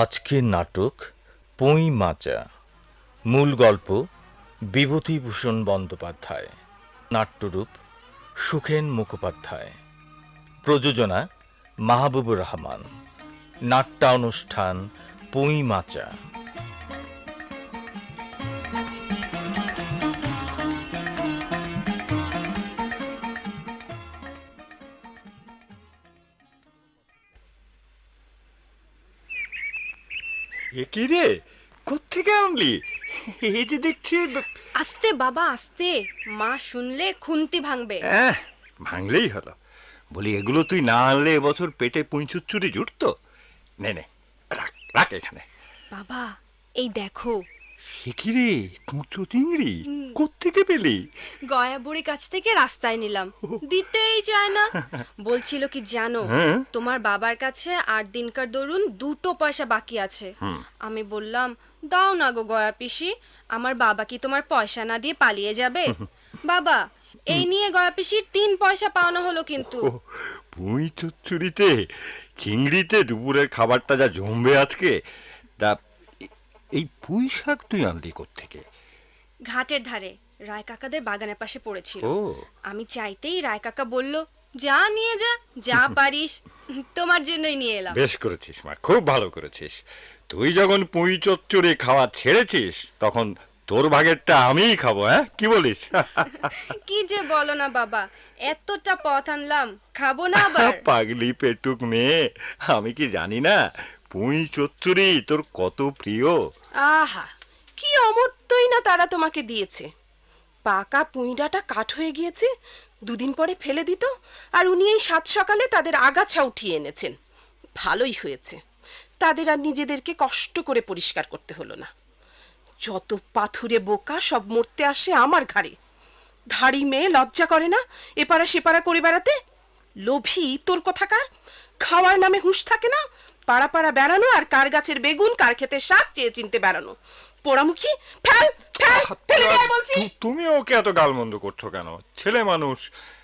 আজকের নাটক পুঁই মাচা। মূল গল্প বিভূতিভূষণ বন্দ্যোপাধ্যায়। নাট্যরূপ সুখেন মুখোপাধ্যায়। প্রযোজনা মাহবুবুর রহমান। নাট্যানুষ্ঠান পুঁই মাচা। কি রে কোত্থেকে আনলি? এই যে দেখছি আস্তে বাবা আস্তে। মা শুনলে খুন্তি ভাঙবে। আহ, ভাঙলেই হলো। বলি এগুলো তুই না আনলে এবছর পেটে পুঁচুচ্চুরি জুটতো? নে নে রাখ রাখ এখানে। বাবা এই দেখো সে কি রে? কুঁচো চিংড়ি? কোত্থেকে পেলি? গয়া বুড়ি কাছ থেকে রাস্তায় নিলাম। দিতেই চায় না। বলছিল কি জানো হ্যাঁ? তোমার বাবার কাছে আট দিনকার দরুন দুটো পয়সা বাকি আছে। আমি বললাম দাও না গো গয়া পিসি আমার বাবা কি তোমার পয়সা না দিয়ে পালিয়ে যাবে? বাবা এই নিয়ে গয়া পিসির তিন পয়সা পাওনা হলো কিন্তু। পুঁই চচ্চড়িতে চিংড়িতে দুপুরের খাবারটা যা জমবে আজকে তা এই পুঁই শাক তুই আনলি কোত্থেকে? ঘাটের ধারে রায় কাকাদের বাগানের পাশে পড়েছিল। ও। আমি চাইতেই রায় কাকা বলল যা নিয়ে যা যা পারিস তোমার জন্যই নিয়ে এলাম। বেশ করেছিস মা খুব ভালো করেছিস। তুই যখন পুঁই চচ্চড়ি খাওয়া ছেড়েছিস তখন তোর ভাগেরটা আমিই খাব হ্যাঁ? কি বলিস? কি যে বলো না বাবা এতটা পথ আনলাম খাব না আবার। পাগলি পেটুক মেয়ে আমি কি জানি না পুঁই চচ্চড়ি, তোর কত প্রিয়। আহা, কি অমর্তই না তারা তোমাকে দিয়েছে। পাকা পুঁইডাটা কাঠ হয়ে গিয়েছে, দুদিন পরে ফেলে দিত, আর উনি এই সাত সকালে তাদের আগাছা উঠিয়ে এনেছেন। ভালোই হয়েছে। তাদের আর নিজেদেরকে কষ্ট করে পরিষ্কার করতে হলো না। যত পাথুরে বোকা সব মরতে আসে আমার ঘাড়ে। ধাড়ি মেয়ে লজ্জা করে না এপারা সেপারা করে বেড়াতে? লোভী, তোর কথাকার খাওয়ার নামে হুঁশ থাকে না পাড়া পাড়া বেড়ানো আর কার গাছের বেগুন কার ক্ষেতের শাক চেয়ে চিনতে বেড়ানো। পোড়ামুখী ফেল ফেল ফেলে দে বলছি। তুমি ওকে এত গালমন্দ করছ কেন? ছেলে মানুষ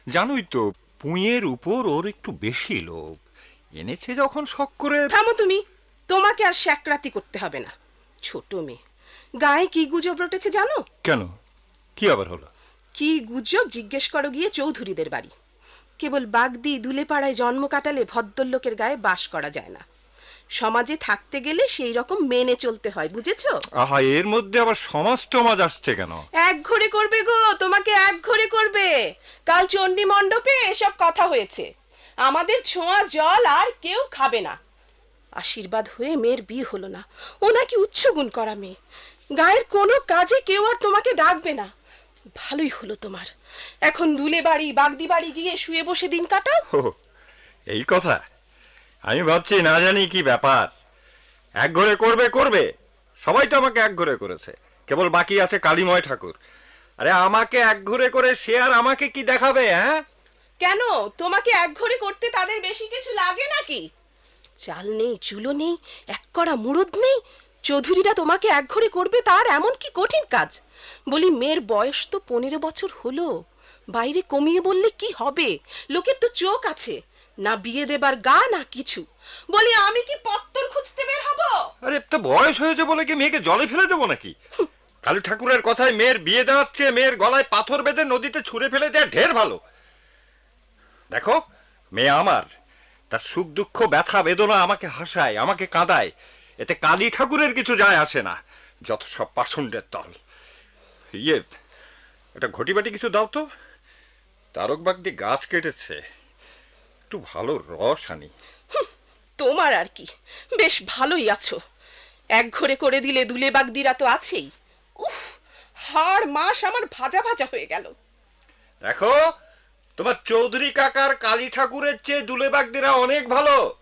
জানোই তো পুঁইয়ের উপর ওর একটু বেশি লোভ। এনেছে যখন শখ করে থামো তুমি তোমাকে আর শ্যাকরাতি করতে হবে না। ছোট মেয়ে গায়ে কি গুজব রটেছে জানো? কেন? কি আবার হলো? কি গুজব জিজ্ঞেস করো গিয়ে চৌধুরীদের বাড়ি। কেবল বাগদি দুলেপাড়ায় জন্ম কাটালে ভদ্রলোকের গায়ে বাস করা যায় না। সমাজে থাকতে গেলে সেই রকম মেনে চলতে হয় বুঝেছ? আহা এর মধ্যে আবার সমাজ টমাজ আসছে কেন? এক ঘরে করবে গো তোমাকে এক ঘরে করবে। কাল চণ্ডী মণ্ডপে এসব কথা হয়েছে। আমাদের ছোঁয়া জল আর কেউ খাবে না। আশীর্বাদ হয়ে মেয়ের বিয়ে হলো না। ও নাকি উচ্চগুণ করা মেয়ে। গায়ের কোনো কাজে কেউ আর তোমাকে ডাকবে না। ভালোই হলো তোমার। এখন দুলে বাড়ি বাগদি বাড়ি গিয়ে শুয়ে বসে দিন কাটাও। এই কথা। আমি ভাবছি না জানি কি ব্যাপার। এক ঘরে করবে করবে। সবাই তো আমাকে এক ঘরে করেছে। কেবল বাকি আছে কালীময় ঠাকুর। আরে আমাকে এক ঘরে করে সে আর আমাকে কি দেখাবে হ্যাঁ? কেন? তোমাকে এক ঘরে করতে তাদের বেশি কিছু লাগে নাকি? চাল নেই, চুলো নেই, এক কড়া মুরদ নেই। চৌধুরীরা তোমাকে এক ঘরে করবে তার এমন কি কঠিন কাজ? বলি, মেয়ের বয়স তো পনেরো বছর হলো। বাইরে কমিয়ে বললে কি হবে? লোকের তো চোখ আছে। না বিয়ে দেবার গা, না কিছু। বলি, আমি কি পত্তর খুঁজতে বের হব? আরে, তো বয়স হয়েছে বলে কি মেয়েকে জলে ফেলে দেবো নাকি? কালী ঠাকুরের কথায় মেয়ের বিয়ে দেওয়াচ্ছে মেয়ের গলায় পাথর বেঁধে নদীতে ছুঁড়ে ফেলে দেওয়া ঢের ভালো। দেখো, মেয়ে আমার, তার সুখ দুঃখ, ব্যথা, বেদনা আমাকে হাসায়, আমাকে কাঁদায়। এতে কালী ঠাকুরের কিছু যায় আসে না, যত সব পাষণ্ডের দল। ইয়ে একটা ঘটি বাটি কিছু দাও তো। তারক বাগদি গাছ কেটেছে। একটু ভালো রস আনি। তোমার আর কি। বেশ ভালোই আছো। এক ঘরে করে দিলে দুলে বাগদিরা তো আছেই। উফ হাড় মাস আমার ভাজা ভাজা হয়ে গেল। দেখো তোমার চৌধুরী কাকার কালী ঠাকুরের চেয়ে দুলেবাগদিরা অনেক ভালো।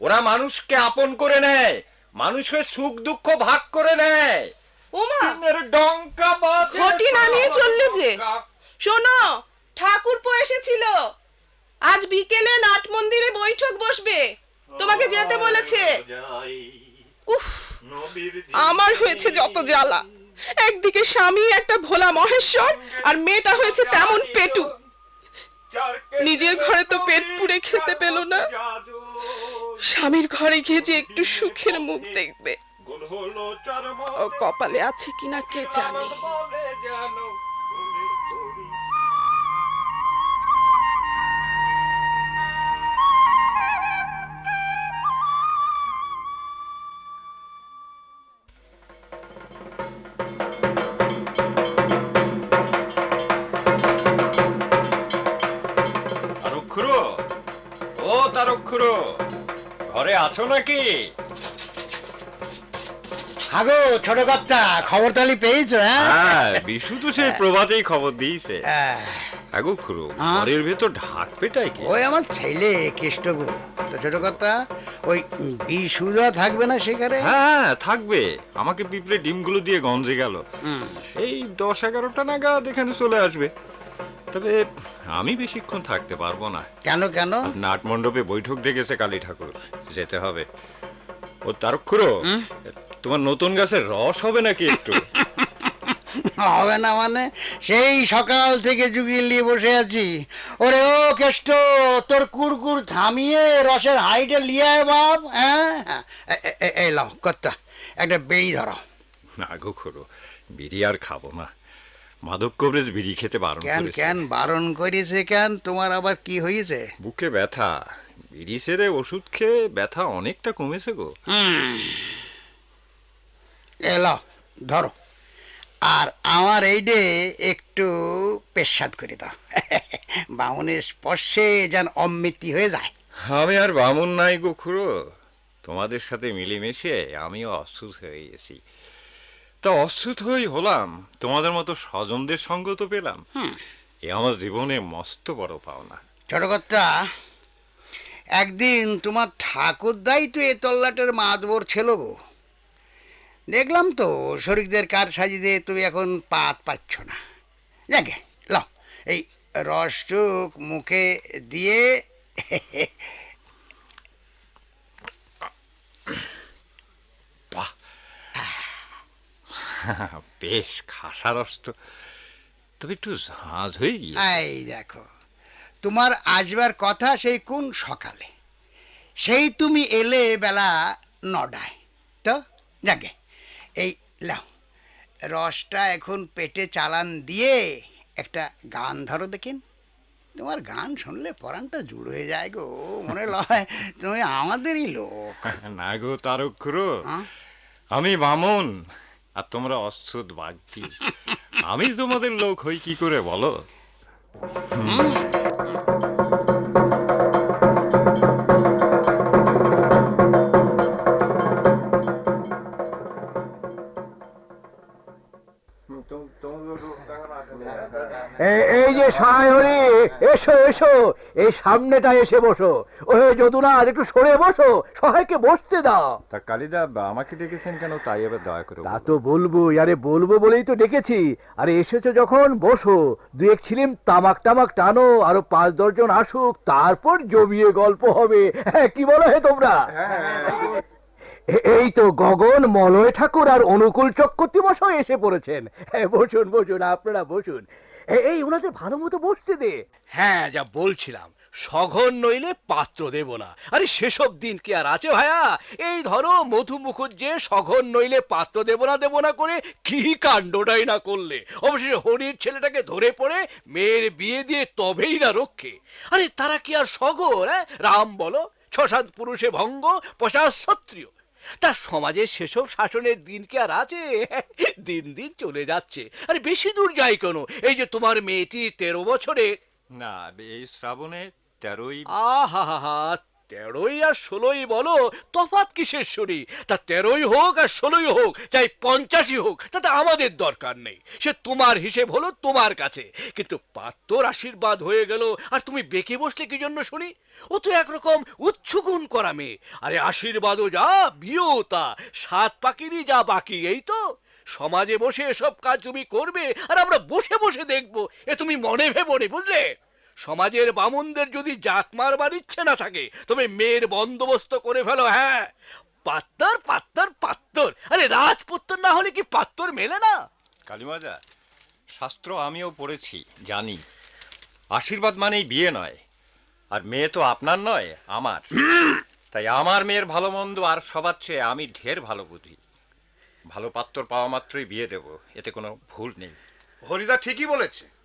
ওরা মানুষকে আপন করে নেয় মানুষের সুখ দুঃখ ভাগ করে নেয়। ওমা! দিনের ডঙ্কা বাজে ঘটি না নিয়ে চললে যে। শোনো ঠাকুর এসেছিল। আজ বিকেলে নাট মন্দিরে বৈঠক বসবে। তোমাকে যেতে বলেছে। উফ, আমার হয়েছে যত জ্বালা। একদিকে স্বামী, একটা ভোলা মহেশ্বর, আর মেয়েটা হয়েছে তেমন পেটু। নিজের ঘরে তো পেট পুড়ে খেতে পেল না। স্বামীর ঘরে গিয়ে যে একটু সুখের মুখ দেখবে। ও কপালে আছে কিনা কে জানে। ঘরে আছো নাকি? আগো ছোট কর্তা খবর তালি পেয়েছ হ্যাঁ? হ্যাঁ বিশু তো সেই প্রভাতেই খবর দিয়েছে। আগো খুড়ো হ্যাঁ? ঘরের ভেতর ঢাক কি? ওই আমার ছেলে কেষ্টগু। তো ছোট কর্তা ওই বিশুদা থাকবে না সেখানে? হ্যাঁ থাকবে। আমাকে পিঁপড়ে ডিমগুলো দিয়ে গঞ্জে গেল। এই দশ এগারোটা নাগাদ এখানে চলে আসবে। তবে আমি বেশিক্ষণ থাকতে পারব না কেন কেন নাট মণ্ডপে বৈঠক ডেকেছে কালী ঠাকুর যেতে হবে ও তারক্ষুরো? তোমার নতুন গাছের রস হবে নাকি একটু হবে না মানে সেই সকাল থেকে নিয়ে বসে আছি ওরে ও কেষ্ট তোর কুরকুর থামিয়ে রসের হাইটে লিয়ে আয় বাপ হ্যাঁ এই লাও কর্তা একটা বেড়ি ধরো না গো খুড়ো বিড়ি আর খাব না মাদক কবরেজ বিড়ি খেতে বারণ কেন কেন বারণ করেছে কেন? তোমার আবার কি হয়েছে? বুকে ব্যথা। বিড়ি সেরে ওষুধ খেয়ে ব্যথা অনেকটা কমেছে গো। এলো ধরো। আর আমার এই ডে একটু পেশাদ করে দাও। বামুনের স্পর্শে যেন অমৃতি হয়ে যায়। আমি আর বামুন নাই গো খুড়ো। তোমাদের সাথে মিলেমিশে আমিও অসুস্থ হয়ে গেছি। তা অসুস্থ হই হলাম। তোমাদের মতো স্বজনদের সঙ্গ তো পেলাম। এ আমার জীবনে মস্ত বড় পাওনা। ছোটকর্তা একদিন তোমার ঠাকুরদাই তো এ তল্লাটের মাতবর ছিল গো। দেখলাম তো শরিকদের কার সাজিয়ে তুমি এখন পাত পাচ্ছ না। যাকে ল এই রসটুক মুখে দিয়ে বেশ খাসা রস তো তবে একটু ঝাঁঝ হয়ে গিয়ে এই দেখো তোমার আসবার কথা সেই কোন সকালে? সেই তুমি এলে বেলা নটায়। তো যাকে এই লাও রসটা এখন পেটে চালান দিয়ে একটা গান ধরো দেখিন তোমার গান শুনলে পরানটা জুড় হয়ে যায় গো মনে লয় তুমি আমাদেরই লোক। না গো তারক? আমি বামন। আর তোমরা অচ্ছুত বাগদি। আমি তোমাদের লোক হই কি করে বলো? এই যে সাহায় এসো এসো এই সামনেটা এসে বসো। ও যদুনাথ একটু সরে বসো সহায়কে বসতে দাও। তা কালিদা আমাকে ডেকেছেন কেন? তাই এবার দয়া করে তা তো বলব আরে বলব বলেই তো ডেকেছি। আরে এসেছ যখন বসো। দু এক ছিলিম তামাক টামাক টানো আরও পাঁচ দশজন আসুক তারপর জমিয়ে গল্প হবে। হ্যাঁ, কি বলো হে তোমরা? এই তো গগন মলয় ঠাকুর আর অনুকূল চক্রবর্তী মশাই এসে পড়েছেন। হ্যাঁ, বসুন বসুন আপনারা বসুন। এই ওনাদের ভালো মতো বসতে দে। হ্যাঁ যা বলছিলাম। সঘন নইলে পাত্র দেব না। আরে সেসব দিন কি আর আছে ভাইয়া এই ধরো মধু মুখুজ্জে সঘন নইলে পাত্র দেব না দেব না করে কি কাণ্ডটাই না করলে। অবশেষে হরির ছেলেটাকে ধরে পড়ে মেয়ের বিয়ে দিয়ে তবেই না রক্ষে। আরে তারা কি আর সগর হ্যাঁ? রাম বলো ছ সাত পুরুষে ভঙ্গ পশাস ক্ষত্রিয় তা সমাজের সেসব শাসনের দিন কি আর আছে? দিন দিন চলে যাচ্ছে। আরে বেশি দূর যাই কেন? এই যে তোমার মেয়েটি তেরো বছরে না এই শ্রাবণে তেরোই আহা হা হা তেরোই আর ষোলোই বলো, তফাৎ কিসের শুনি তা তেরোই হোক আর ষোলোই হোক, চাই পঞ্চাশই হোক, তাতে আমাদের দরকার নেই। সে তোমার হিসেব হলো তোমার কাছে। কিন্তু পাত্তর আশীর্বাদ হয়ে গেল, আর তুমি বেঁকে বসলে কি জন্য শুনি ও তো একরকম উচ্ছুগুণ করা মেয়ে। আরে আশীর্বাদও যা, বিয়েও তা, সাত পাখিরই যা বাকি, এই তো? সমাজে বসে এসব কাজ তুমি করবে, আর আমরা বসে বসে দেখব, এ তুমি মনে ভেবো বুঝলে? সমাজের বামুনদের যদি জাত মারবার ইচ্ছে না থাকে তবে মেয়ের বন্দোবস্ত করে ফেলো হ্যাঁ। পাত্তর পাত্তর পাত্তর। আরে রাজপুত্তর না হলে কি পাত্তর মেলে না? কালিমাজা শাস্ত্র আমিও পড়েছি জানি। আশীর্বাদ মানেই বিয়ে নয় আর মেয়ে তো আপনার নয় আমার। তাই আমার মেয়ের ভালো মন্দ আর সবার চেয়ে আমি ঢের ভালো বুঝি। ভালো পাত্র পাওয়া মাত্রই বিয়ে দেব এতে কোনো ভুল নেই। হরিদা ঠিকই বলেছে।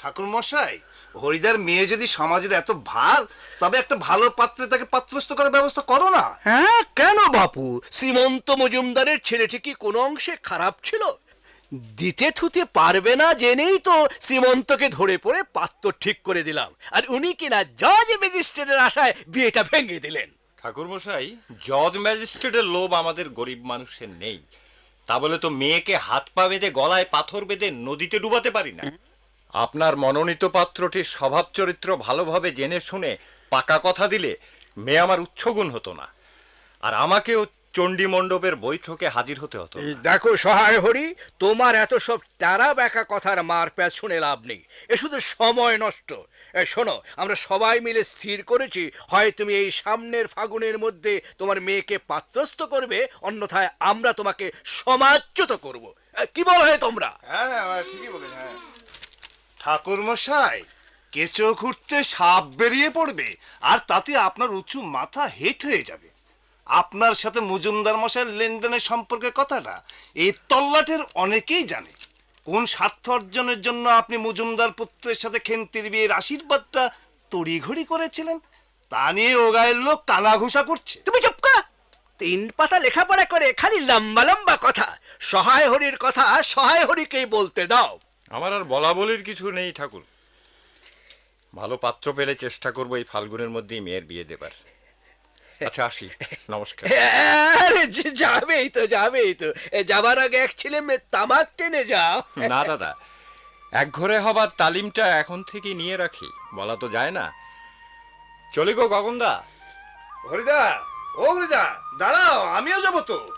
ঠাকুর মশাই হরিদার মেয়ে যদি সমাজের এত ভার তবে একটা ভালো পাত্রে তাকে পাত্রস্থ করার ব্যবস্থা করো না। হ্যাঁ কেন বাপু? শ্রীমন্ত মজুমদারের ছেলেটি কি কোনো অংশে খারাপ ছিল। দিতে থুতে পারবে না জেনেই তো শ্রীমন্তকে ধরে পড়ে পাত্র ঠিক করে দিলাম। আর উনি কিনা জজ ম্যাজিস্ট্রেটের আশায় বিয়েটা ভেঙে দিলেন। ঠাকুরমশাই জজ ম্যাজিস্ট্রেটের লোভ আমাদের গরিব মানুষের নেই। তা বলে তো মেয়েকে হাত পা বেঁধে গলায় পাথর বেঁধে নদীতে ডুবাতে পারি না। আপনার মনোনীত পাত্রটির স্বভাব চরিত্র ভালোভাবে জেনে শুনে পাকা কথা দিলে মেয়ে আমার উচ্ছগুণ হতো না। আর আমাকেও চণ্ডী মণ্ডপের বৈঠকে হাজির হতে হতো দেখো সহায় হরি তোমার এত সব টারা ব্যাকা কথার মার প্যাচ শুনে লাভ নেই। এ শুধু সময় নষ্ট। এ শোনো আমরা সবাই মিলে স্থির করেছি হয় তুমি এই সামনের ফাগুনের মধ্যে তোমার মেয়েকে পাত্রস্থ করবে অন্যথায় আমরা তোমাকে সমাজ্যত করব। কি বলো হয় তোমরা? হ্যাঁ হ্যাঁ ঠিকই বলে হ্যাঁ। ঠাকুর মশাই কেঁচো ঘুরতে সাপ বেরিয়ে পড়বে, আর তাতে আপনার উঁচু মাথা হেট হয়ে যাবে। আপনার সাথে মজুমদার মশাইয়ের লেনদেনের সম্পর্কে কথাটা এই তল্লাটের অনেকেই জানে। কোন স্বার্থ অর্জনের জন্য আপনি মজুমদার পুত্রের সাথে খেন্তির বিয়ের আশীর্বাদটা তড়িঘড়ি করেছিলেন? তা নিয়ে ও গায়ের লোক কানাঘুষা করছে। তুমি চুপ কর। তিন পাতা লেখাপড়া করে খালি লম্বা লম্বা কথা। সহায় হরির কথা সহায় হরিকেই বলতে দাও। আমার আর বলা বলির কিছু নেই ঠাকুর। ভালো পাত্র পেলে চেষ্টা করব এই ফাল্গুনের মধ্যেই মেয়ের বিয়ে দেবার। আচ্ছা আসি। নমস্কার। আরে যে- যাবেই তো যাবেই তো। এ, যাবার আগে এক ছেলে মেয়ে তামাক টেনে যাও। না দাদা। এক ঘরে হবার তালিমটা এখন থেকে নিয়ে রাখি বলা তো যায় না। চলে গো গগনদা। হরিদা ও হরিদা দাঁড়াও আমিও যাব তো।